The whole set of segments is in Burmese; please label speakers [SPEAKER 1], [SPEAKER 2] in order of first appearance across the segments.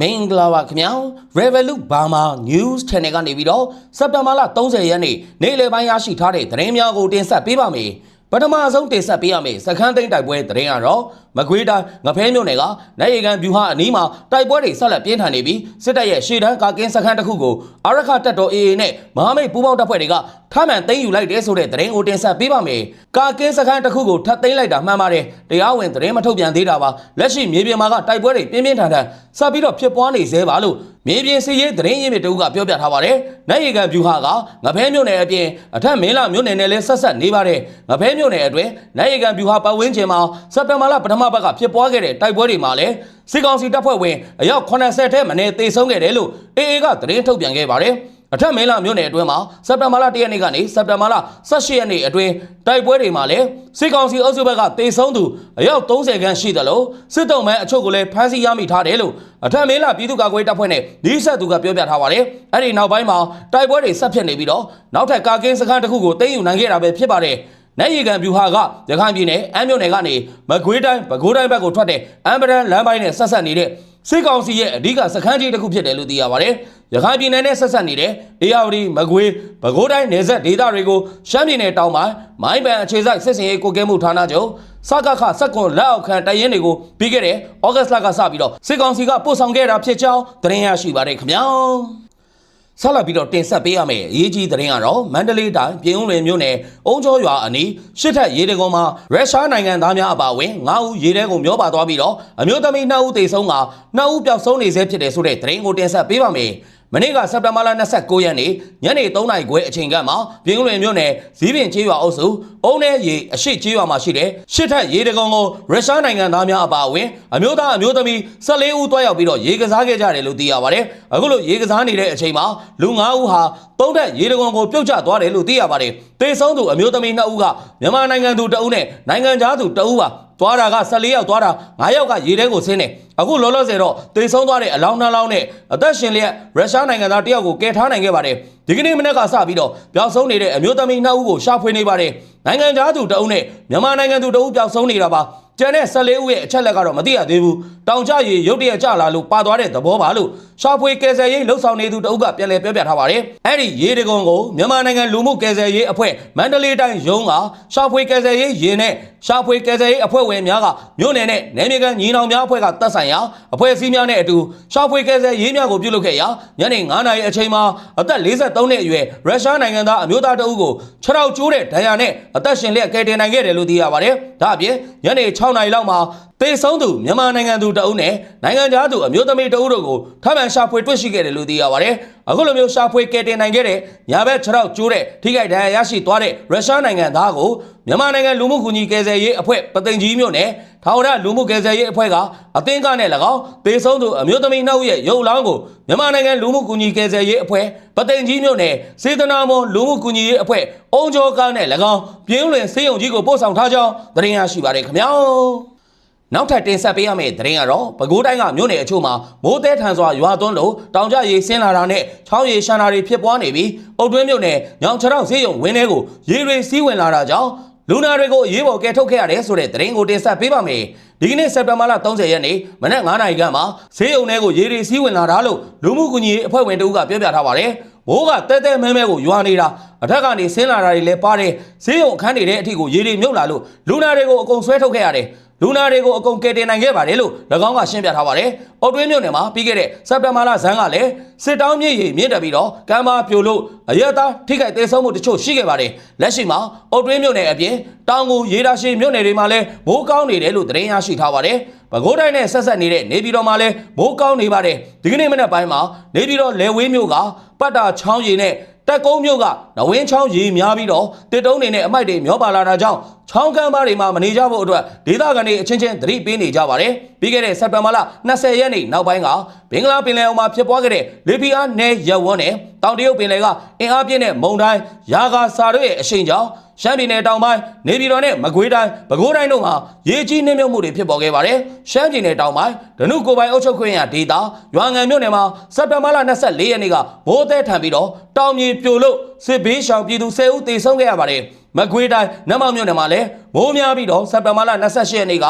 [SPEAKER 1] မင်္ဂလာပါခင်ဗျာ Revolut Burma News Channel ကနေပြီးတော့စက်တင်ဘာလ30ရက်နေ့နေ့လယ်ပိုင်းရရှိထားတဲ့သတင်းများကိုတင်ဆက်ပေးပါမယ်ပထမဆုံးတင်ဆက်ပေးရမယ့်စခန်းသိမ်းတိုက်ပွဲသတင်းကတော့မကွေးတိုင်းငဖဲမြို့နယ်ကနိုင်ရီကန်ဗျူဟာအနီးမှာတိုက်ပွဲတွေဆက်လက်ပြင်းထန်နေပြီးစစ်တပ်ရဲ့ရှေ့တန်းကာကင်းစခန်းတစ်ခုကိုအာရခတပ်တော် AA နဲ့မဟာမိတ်ပူးပေါင်းတပ်ဖွဲ့တွေက ထမှန်သိမ်းယူလိုက်တဲ့ဆိုတဲ့သတင်းကိုတင်ဆက်ပေးပါမယ်ကာကင်းစခန်းတစ်ခုကိုထပ်သိမ်းလိုက်တာမှန်ပါတယ်တရားဝင်သတင်းမထုတ်ပြန်သေးတာပါလက်ရှိမြေပြင်မှာကတိုက်ပွဲတွေပြင်းပြင်းထန်ထန်ဆက်ပြီးတော့ဖြစ်ပွားနေသေးပါလို့မြေပြင်စီရေးသတင်းရင်းမြစ်တို့ကပြောပြထားပါတယ်နိုင်ရီကန်ဗျူဟာကငဖဲမြို့နယ်အပြင်အထက်မင်းလာမြို့နယ်နဲ့လည်းဆက်ဆက်နေပါတယ်ငဖဲမြို့နယ်အတွင်းနိုင်ရီကန်ဗျူဟာပတ်ဝန်းကျင်မှာစက်တဘာလပထမဘက်ကဖြစ်ပွားခဲ့တဲ့တိုက်ပွဲတွေမှာလည်းစစ်ကောင်စီတပ်ဖွဲ့ဝင်အယောက်80ထဲမနေသေဆုံးခဲ့တယ်လို့ AA ကသတင်းထုတ်ပြန်ခဲ့ပါတယ် အထက်မဲလာမြို့နယ်အတွင်းမှာစက်တဘာလ1ရက်နေ့ကနေစက်တဘာလ18ရက်နေ့အတွင်းတိုက်ပွဲတွေမှာလည်းစစ်ကောင်စီအုပ်စုဘက်ကတေဆုံးသူအယောက်30ခန်းရှိတယ်လို့စစ်တုံးမဲအချို့ကိုလည်းဖမ်းဆီးရမိထားတယ်လို့အထက်မဲလာပြည်သူ့ကာကွယ်တပ်ဖွဲ့နဲ့ဒီဆက်သူကပြောပြထားပါတယ်။အဲ့ဒီနောက်ပိုင်းမှာတိုက်ပွဲတွေဆက်ဖြစ်နေပြီးတော့နောက်ထပ်ကာကင်းစခန်းတစ်ခုကိုသိမ်းယူနိုင်ခဲ့တာပဲဖြစ်ပါတယ်။နိုင်ရီကန်ဗျူဟာကရခိုင်ပြည်နယ်အမ်းမြို့နယ်ကနေမကွေးတိုင်းပဲခူးတိုင်းဘက်ကိုထွက်တဲ့အမ်ပဒန်လမ်းပိုင်းနဲ့ဆက်ဆက်နေတဲ့စစ်ကောင်စီရဲ့အဓိကစခန်းကြီးတစ်ခုဖြစ်တယ်လို့သိရပါတယ်။ ရခိုင်ပြည်နယ်နဲ့ဆက်ဆက်နေတဲ့အေရဝတီမကွေးပဲခူးတိုင်းနယ်စပ်ဒေသတွေကိုရှမ်းပြည်နယ်တောင်ပိုင်းမိုင်းပန်အခြေစိုက်စစ်စင်ရေးကိုကဲမှုဌာနချုပ်စကခစက်ကွန်လက်အောက်ခံတရင်တွေကိုပြီးခဲ့တဲ့ဩဂတ်လကစပြီးတော့စစ်ကောင်စီကပို့ဆောင်ခဲ့တာဖြစ်ကြောင်းသတင်းရရှိပါတယ်ခင်ဗျာ။ဆက်လက်ပြီးတော့တင်ဆက်ပေးရမယ့်အရေးကြီးသတင်းကတော့မန္တလေးတိုင်းပြည်ဦးလွင်မြို့နယ်အုံကျော်ရွာအနီးရှစ်ထက်ရေတကုံမှာရုရှားနိုင်ငံသားများအပါအဝင်9ဦးရေထဲကိုမျောပါသွားပြီးတော့အမျိုးသမီး2ဦးသေဆုံးက2ဦးပျောက်ဆုံးနေဆဲဖြစ်တယ်ဆိုတဲ့သတင်းကိုတင်ဆက်ပေးပါမယ်။ မနေ့ကစက်တင်ဘာလ29ရက်နေ့ညနေ3နာရီခွဲအချိန်ကမှပြည်ဦးလွင်မြို့နယ်ဇီးပင်ကျေးရွာအုပ်စုအုံးနယ်ရေအရှိကျေးရွာမှာရှိတဲ့ရှစ်ထက်ရေတကုံကိုရုရှားနိုင်ငံသားများအပါအဝင်အမျိုးသားအမျိုးသမီး14ဦးတွားရောက်ပြီးတော့ရေကစားခဲ့ကြတယ်လို့သိရပါတယ်။အခုလိုရေကစားနေတဲ့အချိန်မှာလူ9ဦးဟာတုံးတက်ရေတကုံကိုပြုတ်ကျသွားတယ်လို့သိရပါတယ်။တေဆုံးသူအမျိုးသမီး2ဦးကမြန်မာနိုင်ငံသူ2ဦးနဲ့နိုင်ငံသားသူ2ဦးပါ သွားတာက14ယောက်သွားတာ9ယောက်ကရေထဲကိုဆင်းတယ်အခုလောလောဆယ်တော့တေဆုံးသွားတဲ့အလောင်းနှလောင်းနဲ့အသက်ရှင်လျက်ရုရှားနိုင်ငံသားတယောက်ကိုကယ်ထားနိုင်ခဲ့ပါတယ်ဒီကနေ့မနေ့ကစပြီးတော့ပျောက်ဆုံးနေတဲ့အမျိုးသမီး2ဦးကိုရှာဖွေနေပါတယ်နိုင်ငံသားသူ2ဦးနဲ့မြန်မာနိုင်ငံသူ2ဦးပျောက်ဆုံးနေတာပါ ကျန်တဲ့14ဦးရဲ့အချက်လက်ကတော့မသိရသေးဘူးတောင်ကျရေရုတ်တရက်ကျလာလို့ပါသွားတဲ့သဘောပါလို့ရှာဖွေကယ်ဆယ်ရေးလှုပ်ဆောင်နေသူတအုပ်ကပြန်လည်ပြောပြထားပါတယ်အဲ့ဒီရေတကုံကိုမြန်မာနိုင်ငံလူမှုကယ်ဆယ်ရေးအဖွဲ့မန္တလေးတိုင်းရုံးကရှာဖွေကယ်ဆယ်ရေးရင်နဲ့ရှာဖွေကယ်ဆယ်ရေးအဖွဲ့ဝင်များကမြို့နယ်နဲ့နယ်မြေကန်ညီနောင်များအဖွဲ့ကတပ်ဆိုင်ရာအဖွဲ့အစည်းများနဲ့အတူရှာဖွေကယ်ဆယ်ရေးများကိုပြုလုပ်ခဲ့ရာညနေ9နာရီအချိန်မှာအသက်53နှစ်အရွယ်ရုရှားနိုင်ငံသားအမျိုးသားတအုပ်ကိုခြေထောက်ကျိုးတဲ့ဒဏ်ရာနဲ့အသက်ရှင်လျက်ကယ်တင်နိုင်ခဲ့တယ်လို့သိရပါတယ်ဒါအပြင်ညနေ6နာရီလောက်မှာတေဆုံးသူမြန်မာနိုင်ငံသူတအုပ်နဲ့နိုင်ငံသားသူအမျိုးသမီးတအုပ်တို့ကိုထပ်မံရှာဖွေတွေ့ရှိခဲ့တယ်လို့သိရပါတယ် အခုလိုမျိုးရှာဖွေကယ်တင်နိုင်ခဲ့တဲ့ညာဘက်ခြေထောက်ကျိုးတဲ့ထိခိုက်ဒဏ်ရာရရှိသွားတဲ့ရုရှားနိုင်ငံသားကိုမြန်မာနိုင်ငံလူမှုကူညီကယ်ဆယ်ရေးအဖွဲ့ပသိမ်ကြီးမြို့နယ်ထောင်ရလူမှုကယ်ဆယ်ရေးအဖွဲ့ကအသင်းကနဲ့၎င်းတေဆုံးသူအမျိုးသမီးနှုတ်ရဲ့ရုပ်လောင်းကိုမြန်မာနိုင်ငံလူမှုကူညီကယ်ဆယ်ရေးအဖွဲ့ပသိမ်ကြီးမြို့နယ်စေတနာမွန်လူမှုကူညီရေးအဖွဲ့အုံကျော်ကားနဲ့၎င်းပြင်းလွင်စေယုံကြီးကိုပို့ဆောင်ထားကြောင်းသတင်းရရှိပါတယ်ခင်ဗျာ နောက်ထပ်တင်ဆက်ပေးရမယ့်သတင်းကတော့ပဲခူးတိုင်းကမြို့နယ်အချို့မှာမိုးတဲထန်စွာရွာသွန်းလို့တောင်ကျရေဆင်းလာတာနဲ့ချောင်းရေရှမ်းတာတွေဖြစ်ပွားနေပြီးအုတ်တွင်းမြို့နယ်ညောင်ချောင်းဈေးရုံဝင်းထဲကိုရေတွေစီးဝင်လာတာကြောင့်လူနာတွေကိုအရေးပေါ်ကယ်ထုတ်ခဲ့ရတယ်ဆိုတဲ့သတင်းကိုတင်ဆက်ပေးပါမယ်ဒီကနေ့စက်တင်ဘာလ30ရက်နေ့မနက်9:00နာရီခန့်မှာဈေးရုံထဲကိုရေတွေစီးဝင်လာတာလို့လူမှုကူညီရေးအဖွဲ့ဝင်တို့ကပြောပြထားပါတယ်မိုးကတဲတဲမဲမဲကိုရွာနေတာအထက်ကနေဆင်းလာတာတွေလည်းပါတယ်ဈေးရုံအခန်းတွေထဲအထိကိုရေတွေမြုပ်လာလို့လူနာတွေကိုအကုန်ဆွဲထုတ်ခဲ့ရတယ် လူနာတွေကိုအကုန်ကယ်တင်နိုင်ခဲ့ပါတယ်လို့၎င်းကရှင်းပြထားပါတယ်။အော်တွင်းမြို့နယ်မှာပြီးခဲ့တဲ့စက်တင်ဘာလဇန်းကလည်းစစ်တောင်းမြစ်ရေမြင့်တက်ပြီးတော့ကမ်းပါပြိုလို့အရက်သားထိခိုက်သေးဆုံးမှုတချို့ရှိခဲ့ပါတယ်။လက်ရှိမှာအော်တွင်းမြို့နယ်အပြင်တောင်ကိုရေတာရှိမြို့နယ်တွေမှာလည်းမိုးကောင်းနေတယ်လို့သတင်းရရှိထားပါတယ်။ပဲခူးတိုင်းနဲ့ဆက်ဆက်နေတဲ့နေပြည်တော်မှာလည်းမိုးကောင်းနေပါတယ်။ဒီကနေ့မနက်ပိုင်းမှာနေပြည်တော်လယ်ဝေးမြို့ကပတ်တာချောင်းရည်နဲ့ တက်ကုန်းမြို့ကနဝင်းချောင်းရေများပြီးတော့တစ်တုံးတွေနဲ့အမိုက်တွေမျောပါလာတာကြောင့်ချောင်းကမ်းပါးတွေမှာမနေကြဖို့အတွက်ဒေသခံတွေအချင်းချင်းသတိပေးနေကြပါတယ်။ပြီးခဲ့တဲ့စက်တင်ဘာလ20ရက်နေ့နောက်ပိုင်းကဘင်္ဂလားပင်လယ်အော်မှာဖြစ်ပွားခဲ့တဲ့လေပီအားနယ်ရပ်ဝန်းနဲ့တောင်တရုတ်ပင်လယ်ကအင်အားပြင်းတဲ့မုန်တိုင်းရာဂါစာတို့ရဲ့အရှိန်ကြောင့် ရှမ်းပြည်နယ်တောင်ပိုင်းနေပြည်တော်နဲ့မကွေးတိုင်းပဲခူးတိုင်းတို့မှာရေကြီးနှင်းမြုပ်မှုတွေဖြစ်ပေါ်ခဲ့ပါတယ်။ရှမ်းပြည်နယ်တောင်ပိုင်းဒနုကိုယ်ပိုင်အုပ်ချုပ်ခွင့်ရဒေသရွာငံမြို့နယ်မှာစက်တင်ဘာလ24ရက်နေ့ကမိုးသည်ထန်ပြီးတော့တောင်မြေပြိုလို့ စစ်ဘေးရှောင်ပြည်သူ10ဦးသေဆုံးခဲ့ရပါတယ်။မကွေးတိုင်းနတ်မောင်မြို့နယ်မှာလည်းမိုးများပြီးတော့စက်တင်ဘာလ28ရက်နေ့က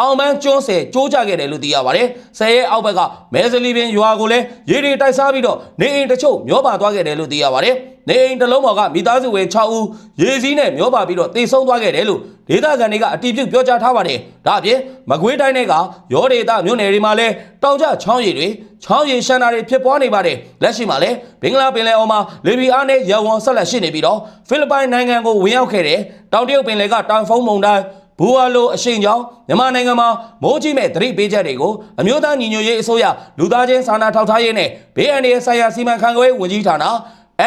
[SPEAKER 1] အောင်မန်းကျွန်းဆယ်ကျိုးကြခဲ့တယ်လို့သိရပါတယ်။ဆယ်ရဲ့အောက်ဘက်ကမဲစလီပင်ရွာကိုလည်းရေတွေတိုက်စားပြီးတော့နေအိမ်တချို့မျောပါသွားခဲ့တယ်လို့သိရပါတယ်။နေအိမ်တစ်လုံးပေါ်ကမိသားစုဝင်6ဦးရေစည်းနဲ့မျောပါပြီးတော့တေဆုံးသွားခဲ့တယ်လို့ဒေသခံတွေကအတည်ပြုပြောကြားထားပါတယ်။ဒါအပြင်မကွေးတိုင်းတွေကရောဒေသမြို့နယ်တွေမှာလည်းတောင်ကျချောင်းရည်တွေချောင်းရည်ရှမ်းတာတွေဖြစ်ပွားနေပါတယ်။လက်ရှိမှာလည်းဘင်္ဂလားပင်လယ်အော်မှာလေဘီအားနဲ့ရဝံဆက်လက်ရှိနေပြီးတော့ဖိလစ်ပိုင်နိုင်ငံကိုဝင်ရောက်ခဲ့တဲ့တောင်တရုတ်ပင်လယ်ကတောင်ဖုံးမုန်တိုင်းဘူဝါလိုအရှိန်ကြောင့်မြန်မာနိုင်ငံမှာမိုးကြီးမဲ့သတိပေးချက်တွေကိုအမျိုးသားညီညွတ်ရေးအစိုးရလူသားချင်းစာနာထောက်ထားရေးနဲ့ဘေးအန္တရာယ်ဆိုင်ရာစီမံခန့်ခွဲဝန်ကြီးဌာန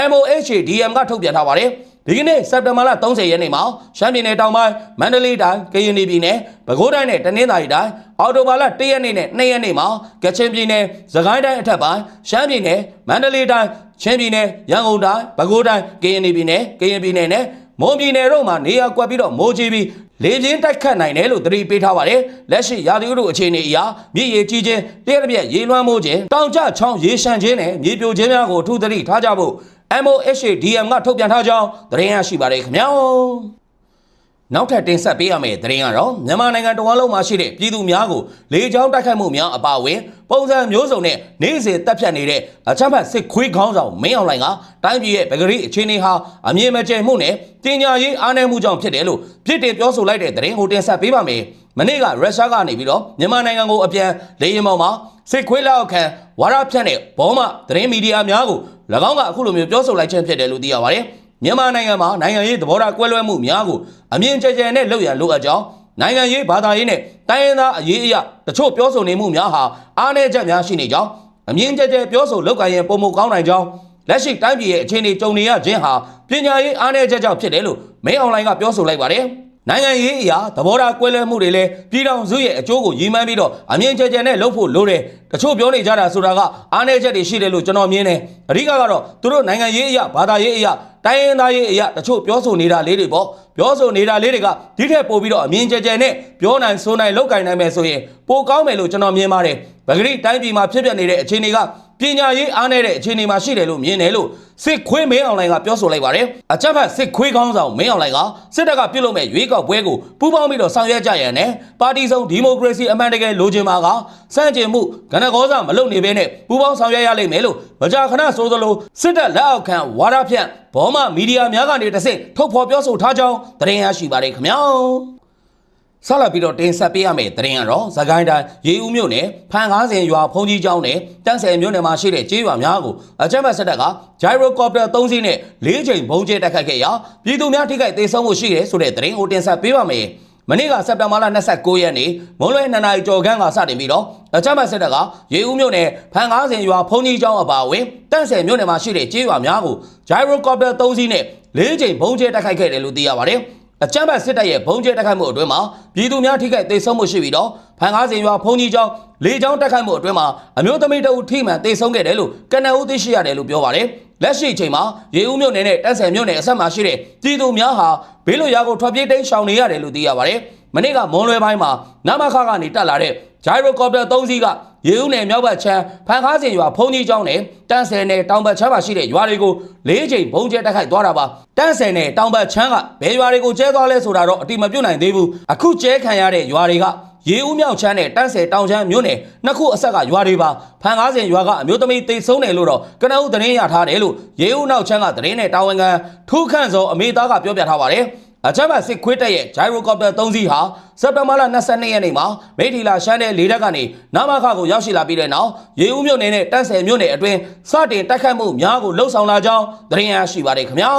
[SPEAKER 1] MOHDM ကထုတ်ပြန်ထားပါတယ်ဒီကနေ့စက်တင်ဘာလ30ရက်နေ့မှာရှမ်းပြည်နယ်တောင်ပိုင်းမန္တလေးတိုင်းကရင်ပြည်နယ်ပဲခူးတိုင်းနဲ့တနင်္သာရီတိုင်းအော်တိုဘာလ1ရက်နေ့နဲ့2ရက်နေ့မှာကချင်ပြည်နယ်စကိုင်းတိုင်းအထက်ပိုင်းရှမ်းပြည်နယ်မန္တလေးတိုင်း ချင်းပြည်နယ်ရန်ကုန်တိုင်းပဲခူးတိုင်းကရင်ပြည်နယ်ကရင်ပြည်နယ်နဲ့မွန်ပြည်နယ်တို့မှာနေရာကွက်ပြီးတော့မိုးကြီးပြီးလေပြင်းတိုက်ခတ်နိုင်တယ်လို့သတိပေးထားပါတယ်လက်ရှိရာသီဥတုအခြေအနေအရမြစ်ရေကြီးခြင်းတရက်တစ်ပြက်ရေလွှမ်းမိုးခြင်းတောင်ကျချောင်းရေရှမ်းခြင်းနဲ့မြေပြိုခြင်းများကိုအထူးသတိထားကြဖို့ MOHDM ကထုတ်ပြန်ထားကြောင်းသတင်းရရှိပါတယ်ခင်ဗျာ နောက်ထပ်တင်ဆက်ပေးရမယ့်သတင်းကတော့မြန်မာနိုင်ငံတော်လုံးမှာရှိတဲ့ပြည်သူများကိုလေကြောင်းတိုက်ခိုက်မှုများအပါအဝင်ပုံစံမျိုးစုံနဲ့နေ့စဉ်တပ်ဖြတ်နေတဲ့အချမ်းဖတ်စစ်ခွေးခေါင်းဆောင်မင်းအောင်လှိုင်ကတိုင်းပြည်ရဲ့ပဂရိအခြေအနေဟာအမြင်မကျမှုနဲ့ပညာရေးအားနည်းမှုကြောင့်ဖြစ်တယ်လို့ပြစ်တင်ပြောဆိုလိုက်တဲ့သတင်းကိုတင်ဆက်ပေးပါမယ်။မနေ့ကရုရှားကနေပြီးတော့မြန်မာနိုင်ငံကိုအပြန်လေယာဉ်ပေါ်မှာစစ်ခွေးလောက်ခံဝါရဖြန့်တဲ့ဘောမသတင်းမီဒီယာများကို၎င်းကအခုလိုမျိုးပြောဆိုလိုက်ခြင်းဖြစ်တယ်လို့သိရပါတယ်။ မြန်မာနိုင်ငံမှာနိုင်ငံရေးသဘောထားကွဲလွဲမှုများကိုအမြင်ကျကျနဲ့လုပ်ရန်လိုအပ်ကြောင်းနိုင်ငံရေးဘာသာရေးနဲ့တိုင်းရင်းသားအရေးအရာတချို့ပြောဆိုနေမှုများဟာအားနည်းချက်များရှိနေကြောင်းအမြင်ကျကျပြောဆိုလုပ်ကိုင်ရင်ပုံမကောင်းနိုင်ကြောင်းလက်ရှိတိုင်းပြည်ရဲ့အခြေအနေကြုံနေရခြင်းဟာပညာရေးအားနည်းချက်ကြောင့်ဖြစ်တယ်လို့မင်းအွန်လိုင်းကပြောဆိုလိုက်ပါတယ်။ နိုင်ငံရေးအရာသဘောထားကွဲလွဲမှုတွေလည်းပြည်တော်စုရဲ့အကျိုးကိုရည်မှန်းပြီးတော့အမြင်ကျကျနဲ့လုပ်ဖို့လိုတယ်တချို့ပြောနေကြတာဆိုတာကအားနည်းချက်တွေရှိတယ်လို့ကျွန်တော်မြင်တယ်အဓိကကတော့သူတို့နိုင်ငံရေးအရာဘာသာရေးအရာတိုင်းရင်းသားရေးအရာတချို့ပြောဆိုနေတာလေးတွေပေါ့ပြောဆိုနေတာလေးတွေကဒီထက်ပိုပြီးတော့အမြင်ကျကျနဲ့ပြောနိုင်ဆိုနိုင်လောက်ကင်နိုင်မယ်ဆိုရင်ပိုကောင်းမယ်လို့ကျွန်တော်မြင်ပါတယ်ဗဂရိတိုင်းပြည်မှာဖြစ်ပျက်နေတဲ့အခြေအနေကပညာရေးအားနည်းတဲ့အခြေအနေမှာရှိတယ်လို့မြင်တယ်လို့ စစ်ခွေးမင်းအွန်လိုင်းကပြောဆိုလိုက်ပါတယ်အကြမ်းဖက်စစ်ခွေးကောင်းဆောင်မင်းအွန်လိုင်းကစစ်တပ်ကပြုတ်လုပ်မဲ့ရွေးကောက်ပွဲကိုပူးပေါင်းပြီးတော့ဆောင်ရွက်ကြရန်နဲ့ပါတီစုံဒီမိုကရေစီအမှန်တကယ်လိုချင်ပါကစန့်ကျင်မှုကဏ္ဍကောစာမလုပ်နေဘဲနဲ့ပူးပေါင်းဆောင်ရွက်ရလိမ့်မယ်လို့မကြာခဏဆိုသလိုစစ်တပ်လက်အောက်ခံဝါဒဖြန့်ဘောမမီဒီယာများကနေတဆင့်ထုတ်ဖော်ပြောဆိုထားကြောင်းသတင်းရရှိပါတယ်ခင်ဗျာ ဆက်လက်ပြီးတော့တင်ဆက်ပေးရမယ့်သတင်းကတော့သခိုင်းတိုင်းရေဦးမြို့နယ်ဖန်ကားစင်ရွာဖုန်ကြီးကျောင်းနဲ့တန်းဆယ်မြို့နယ်မှာရှိတဲ့ကျေးရွာများကိုအကြမ်းဖက်စစ်တပ်က gyrocopter 3စီးနဲ့၄ချိန်ဘုံကျဲတက်ခတ်ခဲ့ရာပြည်သူများထိခိုက်ဒေဆုံးမှုရှိတယ်ဆိုတဲ့သတင်းကိုတင်ဆက်ပေးပါမယ်။မနေ့ကစက်တင်ဘာလ29ရက်နေ့မွန်းလွဲ2နာရီကျော်ခန့်ကစတင်ပြီးတော့အကြမ်းဖက်စစ်တပ်ကရေဦးမြို့နယ်ဖန်ကားစင်ရွာဖုန်ကြီးကျောင်းအပါအဝင်တန်းဆယ်မြို့နယ်မှာရှိတဲ့ကျေးရွာများကို gyrocopter 3စီးနဲ့၄ချိန်ဘုံကျဲတက်ခိုက်ခဲ့တယ်လို့သိရပါတယ်။ အကြမ်းဖက်စစ်တပ်ရဲ့ဘုံကျဲတက်ခိုက်မှုအတွင်းမှာပြည်သူများထိခိုက်ဒေဆုံးမှုရှိပြီးတော့ဖန်ကားစင်ရွာဖုန်ကြီးကျောင်းလေကျောင်းတက်ခိုက်မှုအတွင်းမှာအမျိုးသမီးတအုပ်ထိမှန်ဒေဆုံးခဲ့တယ်လို့ကနအူးသိရှိရတယ်လို့ပြောပါတယ်လက်ရှိအချိန်မှာရေဦးမြို့နယ်နဲ့တက်ဆယ်မြို့နယ်အဆက်မှာရှိတဲ့ပြည်သူများဟာဘေးလွတ်ရာကိုထွက်ပြေးတိမ်းရှောင်နေရတယ်လို့သိရပါတယ်မနေ့ကမွန်လွယ်ပိုင်းမှာနမခကနေတက်လာတဲ့ gyrocopter 3စီးက ရေဦးနယ်မြောက်ဘက်ချမ်းဖန်ကားစင်ရွာဖုန်ကြီးကျောင်းနဲ့တန်းဆယ်နယ်တောင်ဘက်ချမ်းမှာရှိတဲ့ရွာတွေကို၄ချိန်ဘုံကျဲတက်ခိုက်သွားတာပါတန်းဆယ်နယ်တောင်ဘက်ချမ်းကဘယ်ရွာတွေကိုကျဲသွားလဲဆိုတာတော့အတိမပြုတ်နိုင်သေးဘူးအခုကျဲခံရတဲ့ရွာတွေကရေဦးမြောက်ချမ်းနဲ့တန်းဆယ်တောင်ချမ်းမြို့နယ်နှစ်ခုအဆက်ကရွာတွေပါဖန်ကားစင်ရွာကအမျိုးသမီးတိတ်ဆုံးတယ်လို့တော့ကနအုပ်သတင်းရထားတယ်လို့ရေဦးနောက်ချမ်းကသတင်းနဲ့တာဝန်ခံထူးခန့်စောအမေသားကပြောပြထားပါတယ် အချက်မဲ့စစ်ခွေးတက်ရဲ့ gyrocopter 3စီးဟာစက်တင်ဘာလ22ရက်နေ့မှာမိထီလာရှမ်းတဲ့လေတပ်ကနေနာမခကိုရောက်ရှိလာပြီးတဲ့နောက်ရေဦးမြို့နယ်နဲ့တန့်ဆယ်မြို့နယ်အတွင်းစတင်တိုက်ခတ်မှုများကိုလှုပ်ဆောင်လာကြောင်းသတင်းရရှိပါတယ်ခင်ဗျာ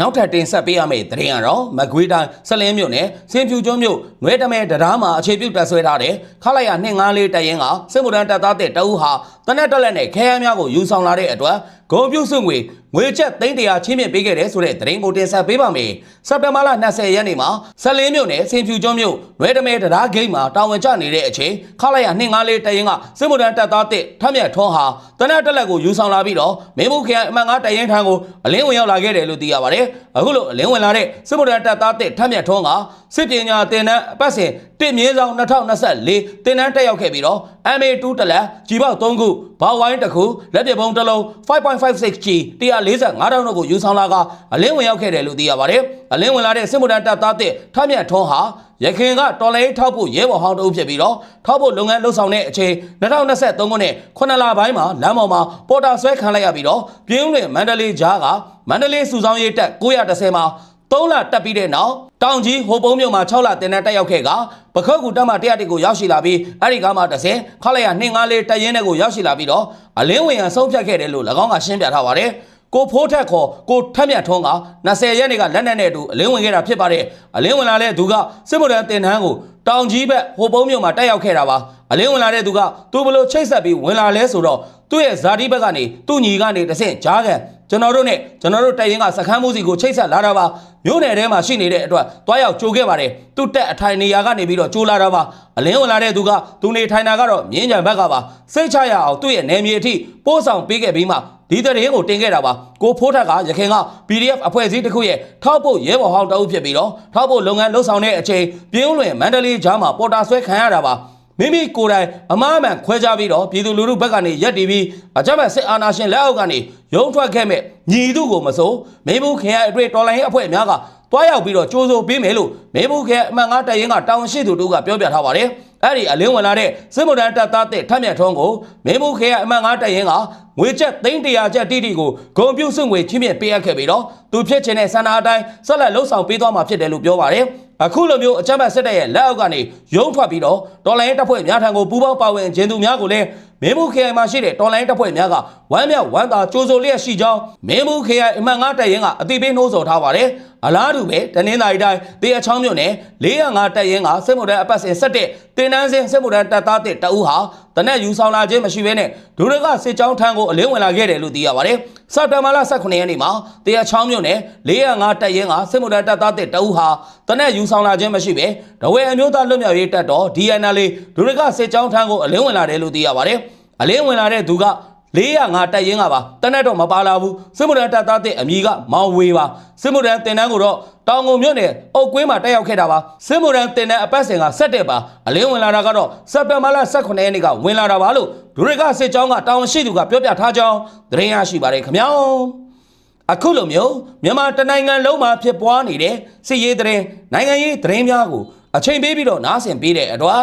[SPEAKER 1] နောက်ထပ်တင်ဆက်ပေးရမယ့်သတင်းကတော့မကွေးတိုင်းဆလင်းမြို့နယ်စင်ဖြူကျွန်းမြို့နွဲတမဲတရားမှာအခြေပြုတပ်ဆွဲထားတဲ့ခလိုက်ရ254တပ်ရင်းကစစ်မှုထမ်းတပ်သားတဲ့တအူးဟာတနက်တက်လက်နဲ့ခဲယမ်းများကိုယူဆောင်လာတဲ့အတွက် ဂုံပြုစုငွေငွေချက်သိန်းတရာချင်းမြင့်ပေးခဲ့တယ်ဆိုတဲ့သတင်းကိုတင်ဆက်ပေးပါမယ်။စက်တင်ဘာလ20ရက်နေ့မှာဆက်လင်းမြို့နယ်စင်ဖြူကျွန်းမြို့နွဲတမဲတရားဂိတ်မှာတာဝန်ကျနေတဲ့အချိန်ခလိုက်ရ254တပ်ရင်းကစစ်မှုထမ်းတပ်သားတဲ့ထက်မြတ်ထွန်းဟာတနက်တက်လက်ကိုယူဆောင်လာပြီးတော့မင်းမှုခရိုင်အမှန်9တပ်ရင်းထံကိုအလင်းဝင်ရောက်လာခဲ့တယ်လို့သိရပါတယ်။အခုလိုအလင်းဝင်လာတဲ့စစ်မှုထမ်းတပ်သားတဲ့ထက်မြတ်ထွန်းက စစ်ပညာသင်တန်းအပတ်စဉ်တစ်မြင်းဆောင်2024တင်တန်းတက်ရောက်ခဲ့ပြီးတော့ MA2 တလက်ကြီးပေါက်3ခုဘောက်ဝိုင်းတစ်ခုလက်ပြပုံးတစ်လုံး 5.56G 145တောင်းတို့ကိုယူဆောင်လာကအလင်းဝင်ရောက်ခဲ့တယ်လို့သိရပါတယ်အလင်းဝင်လာတဲ့စစ်မှုထမ်းတပ်သားတဲ့ထမြတ်ထွန်းဟာရခင်ကတော်လိုင်းထောက်ဖို့ရဲဘော်ဟောင်းတအုပ်ဖြစ်ပြီးတော့ထောက်ဖို့လုပ်ငန်းလှုပ်ဆောင်တဲ့အချိန်2023ခုနှစ်9လပိုင်းမှာလမ်းပေါ်မှာပေါ်တာဆွဲခံလိုက်ရပြီးတော့ပြင်းလွင်မန္တလေးကြားကမန္တလေးစုဆောင်ရေးတပ်930မှာ 3လတက်ပြီးတဲ့နောက်တောင်ကြီးဟိုပုံးမြို့မှာ6လတင်တဲ့တက်ရောက်ခဲ့ကပခုတ်ကူတက်မှ100ကိုရောက်ရှိလာပြီးအဲ့ဒီကမှတစ်ဆင့်ခလိုက်ရ254တက်ရင်တဲ့ကိုရောက်ရှိလာပြီးတော့အလင်းဝင်ရန်ဆုံးဖြတ်ခဲ့တယ်လို့၎င်းကရှင်းပြထားပါတယ်ကိုဖိုးထက်ခေါ်ကိုထက်မြတ်ထွန်းက20ရက်နေ့ကလက်နက်နဲ့အတူအလင်းဝင်ခဲ့တာဖြစ်ပါတယ်အလင်းဝင်လာတဲ့သူကစစ်မှုထမ်းတင်တန်းကိုတောင်ကြီးဘက်ဟိုပုံးမြို့မှာတက်ရောက်ခဲ့တာပါအလင်းဝင်လာတဲ့သူကသူဘလို့ချိတ်ဆက်ပြီးဝင်လာလဲဆိုတော့သူ့ရဲ့ဇာတိဘက်ကနေသူ့ညီကနေတစ်ဆင့်ကြားကန်ကျွန်တော်တို့နဲ့ကျွန်တော်တို့တိုင်ရင်ကစခန်းမှုစီကိုချိတ်ဆက်လာတာပါ မြို့နယ်ထဲမှာရှိနေတဲ့အတွက်တွားရောက်ကြိုခဲ့ပါတယ်သူ့တက်အထိုင်နေရာကနေပြီးတော့ကြိုလာတာပါအလင်းဝင်လာတဲ့သူကသူနေထိုင်တာကတော့မြင်းကြံဘက်ကပါစိတ်ချရအောင်သူ့ရဲ့နယ်မြေအထိပို့ဆောင်ပေးခဲ့ပြီးမှဒီတရင်ကိုတင်ခဲ့တာပါကိုဖိုးထက်ကရခင်က PDF အဖွဲ့အစည်းတစ်ခုရဲ့ထောက်ဖို့ရဲဘော်ဟောင်းတအုပ်ဖြစ်ပြီးတော့ထောက်ဖို့လုပ်ငန်းလှုပ်ဆောင်တဲ့အချိန်ပြင်းလွင်မန္တလေးကြားမှာပေါ်တာဆွဲခံရတာပါ မိမိကိုယ်တိုင်အမားအမှန်ခွဲခြားပြီးတော့ပြည်သူလူထုဘက်ကနေရက်တီပြီးအကြမ်းဖက်စစ်အာဏာရှင်လက်အောက်ကနေရုံထွက်ခဲ့မဲ့ညီသူကိုမစိုးမေဘူးခင်ရအတွေ့တော်လိုင်းအဖွဲ့များကတွားရောက်ပြီးတော့ကြိုးစိုးပေးမယ်လို့မေဘူးခင်အမှန်ငါတရင်ကတောင်ရှိသူတို့ကပြောပြထားပါတယ်အဲ့ဒီအလင်းဝင်လာတဲ့စစ်မှုထမ်းတပ်သားတဲ့ထက်မြတ်ထွန်းကိုမေဘူးခင်အမှန်ငါတရင်ကငွေချက်300ကျပ်တိတိကိုဂုံပြုတ်စွန့်ငွေချင်းမြင့်ပေးအပ်ခဲ့ပြီးတော့သူဖြစ်ချင်တဲ့ဆန္ဒအတိုင်းဆက်လက်လှုပ်ဆောင်ပေးသွားမှာဖြစ်တယ်လို့ပြောပါတယ်အခုလိုမျိုးအကြမ်းဖက်စစ်တပ်ရဲ့လက်အောက်ကနေရုံထွက်ပြီးတော့တော်လိုင်းတပ်ဖွဲ့များထံကိုပူးပေါင်းပါဝင်ခြင်းသူများကိုလည်းမင်းမှုခရိုင်မှာရှိတဲ့တော်လိုင်းတပ်ဖွဲ့များကဝမ်းမြောက်ဝမ်းသာကြိုးစိုးလျက်ရှိကြောင်းမင်းမှုခရိုင်အမှန်ငါတပ်ရင်ကအတိပေးနှိုးဆော်ထားပါတယ်အလားတူပဲတနင်္သာရီတိုင်းတေအချောင်းမြို့နယ်405တပ်ရင်ကစစ်မှုထမ်းအပတ်စဉ်ဆက်တဲ့တင်နန်းစင်စစ်မှုထမ်းတပ်သားတဲ့တအူးဟာတနက်ယူဆောင်လာခြင်းမရှိဘဲနဲ့ဒုရကစစ်ကြောင်းထံကိုအလင်းဝင်လာခဲ့တယ်လို့သိရပါတယ်စက်တဘာလ18ရက်နေ့မှာတေအချောင်းမြို့နယ်405တပ်ရင်ကစစ်မှုထမ်းတပ်သားတဲ့တအူးဟာတနက်ယူဆောင်လာခြင်းမရှိဘဲဒဝဲအမျိုးသားလွတ်မြောက်ရေးတပ်တော် DNL ဒုရကစစ်ကြောင်းထံကိုအလင်းဝင်လာတယ်လို့သိရပါတယ်အလင်းဝင်လာတဲ့သူက 405တက်ရင်ကပါတနက်တော့မပါလာဘူးစစ်မှုထမ်းတပ်သားတဲ့အမည်ကမောင်ဝေပါစစ်မှုထမ်းတင်တန်းကိုတော့တောင်ကုန်မြို့နယ်အုတ်ကွင်းမှာတက်ရောက်ခဲ့တာပါစစ်မှုထမ်းတင်တန်းအပတ်စဉ်ကဆက်တက်ပါအလင်းဝင်လာတာကတော့စက်တင်ဘာလ18ရက်နေ့ကဝင်လာတာပါလို့ဒုရကစစ်ကြောင်းကတောင်ရှိသူကပြောပြထားကြောင်းသတင်းရရှိပါတယ်ခင်ဗျာအခုလိုမျိုးမြန်မာတနိုင်ငံလုံးမှာဖြစ်ပွားနေတဲ့စစ်ရေးသတင်းနိုင်ငံရေးသတင်းများကိုအချိန်ပေးပြီးတော့နားဆင်ပေးတဲ့အတွက်